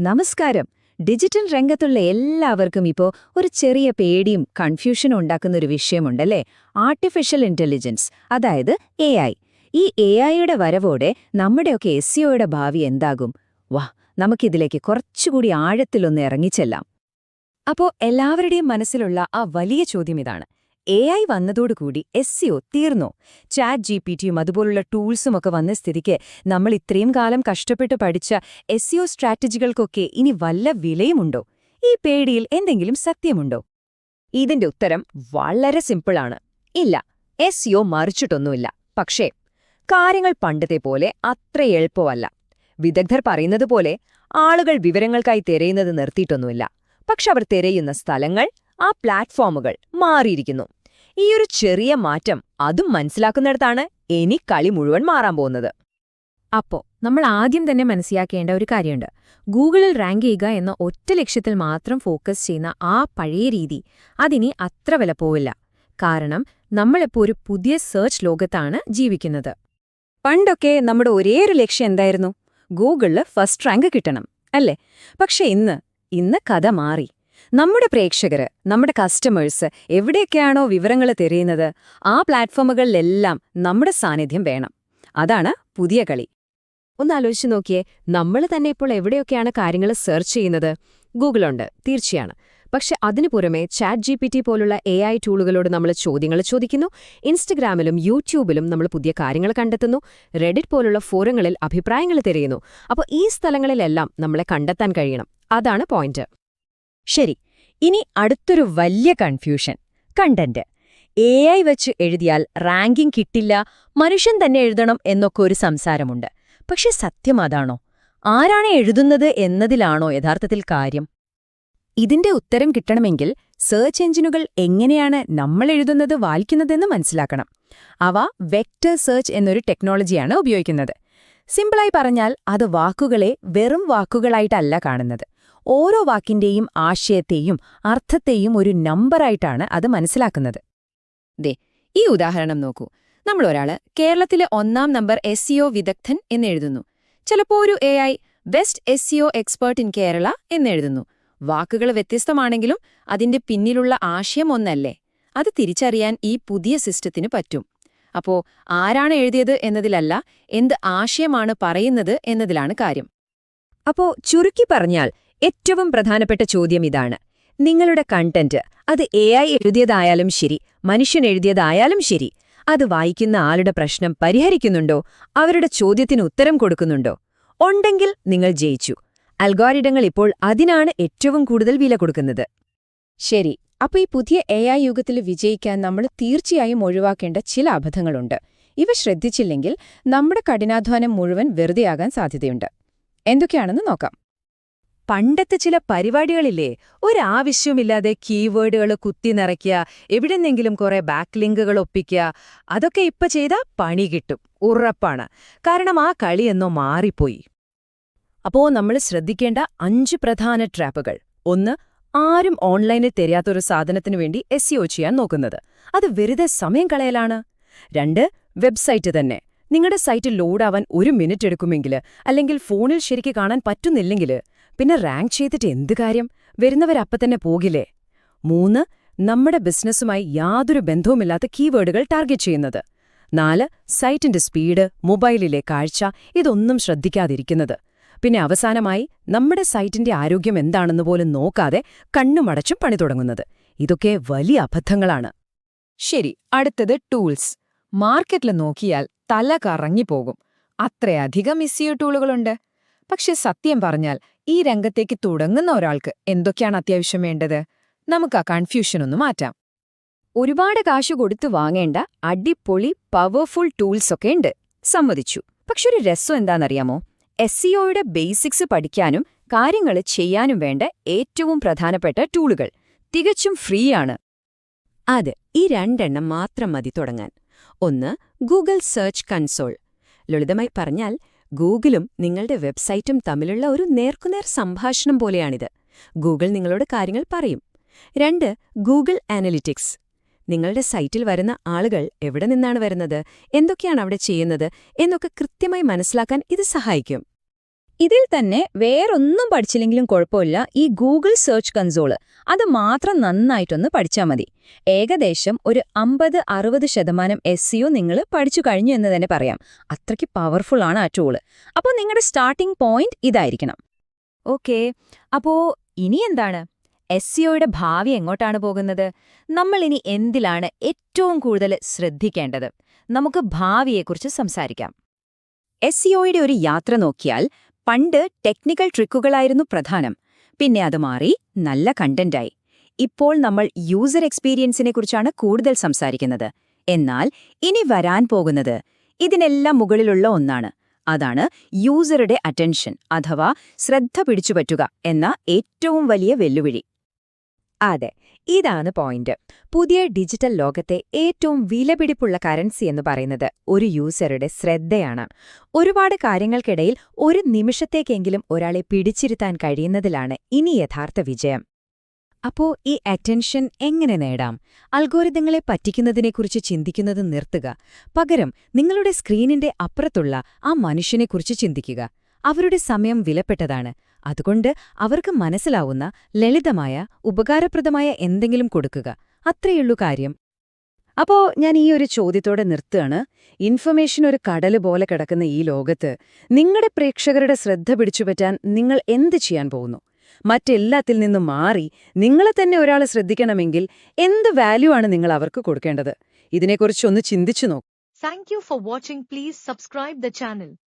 നമസ്കാരം. ഡിജിറ്റൽ രംഗത്തുള്ള എല്ലാവർക്കും ഇപ്പോൾ ഒരു ചെറിയ പേടിയും കൺഫ്യൂഷനും ഉണ്ടാക്കുന്ന ഒരു വിഷയമുണ്ടല്ലേ? ആർട്ടിഫിഷ്യൽ ഇന്റലിജൻസ് അതായത് എ ഐ ഈ എ ഐയുടെ വരവോടെ നമ്മുടെയൊക്കെ എസ് സിഒയുടെ ഭാവി എന്താകും? വാ നമുക്കിതിലേക്ക് കുറച്ചുകൂടി ആഴത്തിലൊന്ന് ഇറങ്ങിച്ചെല്ലാം. അപ്പോൾ എല്ലാവരുടെയും മനസ്സിലുള്ള ആ വലിയ ചോദ്യം ഇതാണ്. എ ഐ വന്നതോടുകൂടി എസ് സിഒ തീർന്നോ. ചാറ്റ് ജി പി ടിയും അതുപോലുള്ള ടൂൾസും ഒക്കെ വന്ന സ്ഥിതിക്ക് നമ്മൾ ഇത്രയും കാലം കഷ്ടപ്പെട്ട് പഠിച്ച എസ് സിഒ സ്ട്രാറ്റജികൾക്കൊക്കെ ഇനി വല്ല വിലയുമുണ്ടോ? ഈ പേടിയിൽ എന്തെങ്കിലും സത്യമുണ്ടോ? ഇതിന്റെ ഉത്തരം വളരെ സിമ്പിളാണ്. ഇല്ല എസ് സിഒ മറിച്ചിട്ടൊന്നുമില്ല. പക്ഷേ കാര്യങ്ങൾ പണ്ടത്തെ പോലെ അത്ര എളുപ്പമല്ല. വിദഗ്ധർ പറയുന്നത് പോലെ ആളുകൾ വിവരങ്ങൾക്കായി തിരയുന്നത് നിർത്തിയിട്ടൊന്നുമില്ല. പക്ഷെ അവർ തിരയുന്ന സ്ഥലങ്ങൾ ആ പ്ലാറ്റ്ഫോമുകൾ മാറിയിരിക്കുന്നു. ഈയൊരു ചെറിയ മാറ്റം അതും മനസ്സിലാക്കുന്നിടത്താണ് ഇനി കളി മുഴുവൻ മാറാൻ പോകുന്നത്. അപ്പോ നമ്മൾ ആദ്യം തന്നെ മനസ്സിലാക്കേണ്ട ഒരു കാര്യമുണ്ട്. ഗൂഗിളിൽ റാങ്ക് ചെയ്യുക എന്ന ഒറ്റ ലക്ഷ്യത്തിൽ മാത്രം ഫോക്കസ് ചെയ്യുന്ന ആ പഴയ രീതി അതിനി അത്ര വില പോവില്ല. കാരണം നമ്മളിപ്പോ ഒരു പുതിയ സെർച്ച് ലോകത്താണ് ജീവിക്കുന്നത്. പണ്ടൊക്കെ നമ്മുടെ ഒരേ ഒരു ലക്ഷ്യം എന്തായിരുന്നു? ഗൂഗിളിൽ ഫസ്റ്റ് റാങ്ക് കിട്ടണം അല്ലേ? പക്ഷെ ഇന്ന് ഇന്ന് കഥ മാറി. നമ്മുടെ പ്രേക്ഷകർ നമ്മുടെ കസ്റ്റമേഴ്സ് എവിടെയൊക്കെയാണോ വിവരങ്ങൾ തിരയുന്നത് ആ പ്ലാറ്റ്ഫോമുകളിലെല്ലാം നമ്മുടെ സാന്നിധ്യം വേണം. അതാണ് പുതിയ കളി. ഒന്ന് ആലോചിച്ച് നോക്കിയേ നമ്മൾ തന്നെ ഇപ്പോൾ എവിടെയൊക്കെയാണ് കാര്യങ്ങൾ സെർച്ച് ചെയ്യുന്നത്? ഗൂഗിളുണ്ട് തീർച്ചയാണ്. പക്ഷെ അതിനു പുറമെ ചാറ്റ് ജി പി ടി പോലുള്ള എ ഐ ടൂളുകളോട് നമ്മൾ ചോദ്യങ്ങൾ ചോദിക്കുന്നു ഇൻസ്റ്റഗ്രാമിലും യൂട്യൂബിലും നമ്മൾ പുതിയ കാര്യങ്ങൾ കണ്ടെത്തുന്നു റെഡിറ്റ് പോലുള്ള ഫോറങ്ങളിൽ അഭിപ്രായങ്ങൾ തിരയുന്നു. അപ്പോൾ ഈ സ്ഥലങ്ങളിലെല്ലാം നമ്മളെ കണ്ടെത്താൻ കഴിയണം. അതാണ് പോയിന്റ് ശരി ഇനി അടുത്തൊരു വലിയ കൺഫ്യൂഷൻ കണ്ടന്റ് എ ഐ വെച്ച് എഴുതിയാൽ റാങ്കിംഗ് കിട്ടില്ല മനുഷ്യൻ തന്നെ എഴുതണം എന്നൊക്കെ ഒരു സംസാരമുണ്ട്. പക്ഷെ സത്യം അതാണോ? ആരാണ് എഴുതുന്നത് എന്നതിലാണോ യഥാർത്ഥത്തിൽ കാര്യം? ഇതിന്റെ ഉത്തരം കിട്ടണമെങ്കിൽ സെർച്ച് എഞ്ചിനുകൾ എങ്ങനെയാണ് നമ്മൾ എഴുതുന്നത് വായിക്കുന്നതെന്ന് മനസ്സിലാക്കണം. അവ വെക്ടർ സെർച്ച് എന്നൊരു ടെക്നോളജിയാണ് ഉപയോഗിക്കുന്നത്. സിമ്പിളായി പറഞ്ഞാൽ അത് വാക്കുകളെ വെറും വാക്കുകളായിട്ടല്ല കാണുന്നത്. ഓരോ വാക്കിന്റെയും ആശയത്തെയും അർത്ഥത്തെയും ഒരു നമ്പറായിട്ടാണ് അത് മനസ്സിലാക്കുന്നത്. ദേ ഈ ഉദാഹരണം നോക്കൂ. നമ്മളൊരാൾ കേരളത്തിലെ ഒന്നാം നമ്പർ എസ് സിഒ വിദഗ്ധൻ എന്നെഴുതുന്നു ചിലപ്പോൾ ഒരു A I best SEO expert in Kerala എന്നെഴുതുന്നു വാക്കുകൾ വ്യത്യസ്തമാണെങ്കിലും അതിന്റെ പിന്നിലുള്ള ആശയം ഒന്നല്ലേ? അത് തിരിച്ചറിയാൻ ഈ പുതിയ സിസ്റ്റത്തിന് പറ്റും. അപ്പോ ആരാണ് എഴുതിയത് എന്നതിലല്ല എന്ത് ആശയമാണ് പറയുന്നത് എന്നതിലാണ് കാര്യം. അപ്പോ ചുരുക്കി പറഞ്ഞാൽ ഏറ്റവും പ്രധാനപ്പെട്ട ചോദ്യം ഇതാണ്. നിങ്ങളുടെ കണ്ടന്റ് അത് എ ഐ എഴുതിയതായാലും ശരി മനുഷ്യൻ എഴുതിയതായാലും ശരി അത് വായിക്കുന്ന ആളുടെ പ്രശ്നം പരിഹരിക്കുന്നുണ്ടോ? അവരുടെ ചോദ്യത്തിന് ഉത്തരം കൊടുക്കുന്നുണ്ടോ? ഉണ്ടെങ്കിൽ നിങ്ങൾ ജയിച്ചു. അൽഗോരിഡങ്ങൾ ഇപ്പോൾ അതിനാണ് ഏറ്റവും കൂടുതൽ വില കൊടുക്കുന്നത്. ശരി അപ്പൊ ഈ പുതിയ എ ഐ യുഗത്തിൽ വിജയിക്കാൻ നമ്മൾ തീർച്ചയായും ഒഴിവാക്കേണ്ട ചില അബദ്ധങ്ങളുണ്ട്. ഇവ ശ്രദ്ധിച്ചില്ലെങ്കിൽ നമ്മുടെ കഠിനാധ്വാനം മുഴുവൻ വെറുതെയാകാൻ സാധ്യതയുണ്ട്. എന്തൊക്കെയാണെന്ന് നോക്കാം. പണ്ടത്തെ ചില പരിപാടികളില്ലേ? ഒരാവശ്യവുമില്ലാതെ കീവേഡുകൾ കുത്തി നിറയ്ക്കുക എവിടെന്നെങ്കിലും കുറെ ബാക്ക് ലിങ്കുകൾ ഒപ്പിക്കുക അതൊക്കെ ഇപ്പൊ ചെയ്താ പണി കിട്ടും. ഉറപ്പാണ്. കാരണം ആ കളിയെന്നോ മാറിപ്പോയി. അപ്പോ നമ്മൾ ശ്രദ്ധിക്കേണ്ട അഞ്ച് പ്രധാന ട്രാപ്പുകൾ. ഒന്ന് ആരും ഓൺലൈനിൽ തെരയാത്തൊരു സാധനത്തിനു വേണ്ടി എസ് ചെയ്യാൻ നോക്കുന്നത്. അത് വെറുതെ സമയം കളയലാണ്. രണ്ട് വെബ്സൈറ്റ് തന്നെ. നിങ്ങളുടെ സൈറ്റ് ലോഡാവാൻ ഒരു മിനിറ്റ് എടുക്കുമെങ്കിൽ അല്ലെങ്കിൽ ഫോണിൽ ശരിക്ക് കാണാൻ പറ്റുന്നില്ലെങ്കിൽ പിന്നെ റാങ്ക് ചെയ്തിട്ട് എന്ത് കാര്യം? വരുന്നവരപ്പം തന്നെ പോകില്ലേ? മൂന്ന് നമ്മുടെ ബിസിനസ്സുമായി യാതൊരു ബന്ധവുമില്ലാത്ത കീവേഡുകൾ ടാർഗറ്റ് ചെയ്യുന്നത്. നാല് സൈറ്റിന്റെ സ്പീഡ് മൊബൈലിലെ കാഴ്ച ഇതൊന്നും ശ്രദ്ധിക്കാതിരിക്കുന്നത്. പിന്നെ അവസാനമായി നമ്മുടെ സൈറ്റിന്റെ ആരോഗ്യം എന്താണെന്ന് പോലും നോക്കാതെ കണ്ണുമടച്ചും പണി തുടങ്ങുന്നത്. ഇതൊക്കെ വലിയ അബദ്ധങ്ങളാണ്. ശരി അടുത്തത് ടൂൾസ്. മാർക്കറ്റിൽ നോക്കിയാൽ തല കറങ്ങിപ്പോകും. അത്രയധികം മിസ്സിയ ടൂളുകളുണ്ട്. പക്ഷെ സത്യം പറഞ്ഞാൽ ഈ രംഗത്തേക്ക് തുടങ്ങുന്ന ഒരാൾക്ക് എന്തൊക്കെയാണ് അത്യാവശ്യം വേണ്ടത്? നമുക്ക് ആ കൺഫ്യൂഷൻ ഒന്ന് മാറ്റാം. ഒരുപാട് കാശ് കൊടുത്തു വാങ്ങേണ്ട അടിപൊളി പവർഫുൾ ടൂൾസൊക്കെ ഉണ്ട്. സമ്മതിച്ചു. പക്ഷെ ഒരു രസം എന്താണെന്നറിയാമോ? എസ് സിഒയുടെ ബേസിക്സ് പഠിക്കാനും കാര്യങ്ങൾ ചെയ്യാനും വേണ്ട ഏറ്റവും പ്രധാനപ്പെട്ട ടൂളുകൾ തികച്ചും ഫ്രീ ആണ്. അത് ഈ രണ്ടെണ്ണം മാത്രം മതി തുടങ്ങാൻ. ഒന്ന് ഗൂഗിൾ സെർച്ച് കൺസോൾ ലളിതമായി പറഞ്ഞാൽ ഗൂഗിളും നിങ്ങളുടെ വെബ്സൈറ്റും തമ്മിലുള്ള ഒരു നേർക്കുനേർ സംഭാഷണം പോലെയാണിത്. ഗൂഗിൾ നിങ്ങളോട് കാര്യങ്ങൾ പറയും. രണ്ട് ഗൂഗിൾ അനലിറ്റിക്സ്. നിങ്ങളുടെ സൈറ്റിൽ വരുന്ന ആളുകൾ എവിടെ നിന്നാണ് വരുന്നത്? എന്തൊക്കെയാണ് അവിടെ ചെയ്യുന്നത്? എന്നൊക്കെ കൃത്യമായി മനസ്സിലാക്കാൻ ഇത് സഹായിക്കും. ഇതിൽ തന്നെ വേറൊന്നും പഠിച്ചില്ലെങ്കിലും കുഴപ്പമില്ല ഈ ഗൂഗിൾ സെർച്ച് കൺസോൾ അത് മാത്രം നന്നായിട്ടൊന്ന് പഠിച്ചാൽ മതി. ഏകദേശം ഒരു അമ്പത് അറുപത് ശതമാനം എസ് സിഒ നിങ്ങൾ പഠിച്ചു കഴിഞ്ഞു എന്ന് തന്നെ പറയാം. അത്രയ്ക്ക് പവർഫുൾ ആണ് ആ ടൂൾ അപ്പോൾ നിങ്ങളുടെ സ്റ്റാർട്ടിംഗ് പോയിന്റ് ഇതായിരിക്കണം. ഓക്കെ. അപ്പോ ഇനി എന്താണ്? എസ് സിഒയുടെ ഭാവി എങ്ങോട്ടാണ് പോകുന്നത്? നമ്മൾ ഇനി എന്തിലാണ് ഏറ്റവും കൂടുതൽ ശ്രദ്ധിക്കേണ്ടത്? നമുക്ക് ഭാവിയെക്കുറിച്ച് സംസാരിക്കാം. എസ് സിഒയുടെ ഒരു യാത്ര നോക്കിയാൽ പണ്ട് ടെക്നിക്കൽ ട്രിക്കുകളായിരുന്നു പ്രധാനം. പിന്നെ അത് മാറി നല്ല കണ്ടന്റായി ഇപ്പോൾ നമ്മൾ യൂസർ എക്സ്പീരിയൻസിനെ കുറിച്ചാണ് കൂടുതൽ സംസാരിക്കുന്നത്. എന്നാൽ ഇനി വരാൻ പോകുന്നത് ഇതിനെല്ലാം മുകളിലുള്ള ഒന്നാണ്. അതാണ് യൂസറുടെ അറ്റൻഷൻ അഥവാ ശ്രദ്ധ പിടിച്ചുപറ്റുക എന്ന ഏറ്റവും വലിയ വെല്ലുവിളി. അതെ ഇതാണ് പോയിന്റ്. പുതിയ ഡിജിറ്റൽ ലോകത്തെ ഏറ്റവും വിലപിടിപ്പുള്ള കറൻസി എന്ന് പറയുന്നത് ഒരു യൂസറുടെ ശ്രദ്ധയാണ്. ഒരുപാട് കാര്യങ്ങൾക്കിടയിൽ ഒരു നിമിഷത്തേക്കെങ്കിലും ഒരാളെ പിടിച്ചിരുത്താൻ കഴിയുന്നതിലാണ് ഇനി യഥാർത്ഥ വിജയം. അപ്പോ ഈ അറ്റൻഷൻ എങ്ങനെ നേടാം? അൽഗോരിതങ്ങളെ പറ്റിക്കുന്നതിനെക്കുറിച്ച് ചിന്തിക്കുന്നത് നിർത്തുക. പകരം നിങ്ങളുടെ സ്ക്രീനിന്റെ അപ്പുറത്തുള്ള ആ മനുഷ്യനെക്കുറിച്ച് ചിന്തിക്കുക. അവരുടെ സമയം വിലപ്പെട്ടതാണ്. അതുകൊണ്ട് അവർക്ക് മനസ്സിലാവുന്ന ലളിതമായ ഉപകാരപ്രദമായ എന്തെങ്കിലും കൊടുക്കുക. അത്രയുള്ളൂ കാര്യം. അപ്പോ ഞാൻ ഈ ഒരു ചോദ്യത്തോടെ നിർത്തുകയാണ്. ഇൻഫർമേഷൻ ഒരു കടൽ പോലെ കിടക്കുന്ന ഈ ലോകത്ത് നിങ്ങളുടെ പ്രേക്ഷകരുടെ ശ്രദ്ധ പിടിച്ചുപറ്റാൻ നിങ്ങൾ എന്ത് ചെയ്യാൻ പോകുന്നു? മറ്റെല്ലാത്തിൽ നിന്നും മാറി നിങ്ങളെ തന്നെ ഒരാളെ ശ്രദ്ധിക്കണമെങ്കിൽ എന്ത് വാല്യൂ ആണ് നിങ്ങൾ അവർക്ക് കൊടുക്കേണ്ടത്? ഇതിനെക്കുറിച്ച് ഒന്ന് ചിന്തിച്ചു നോക്കൂ. Thank you for watching Please subscribe the channel.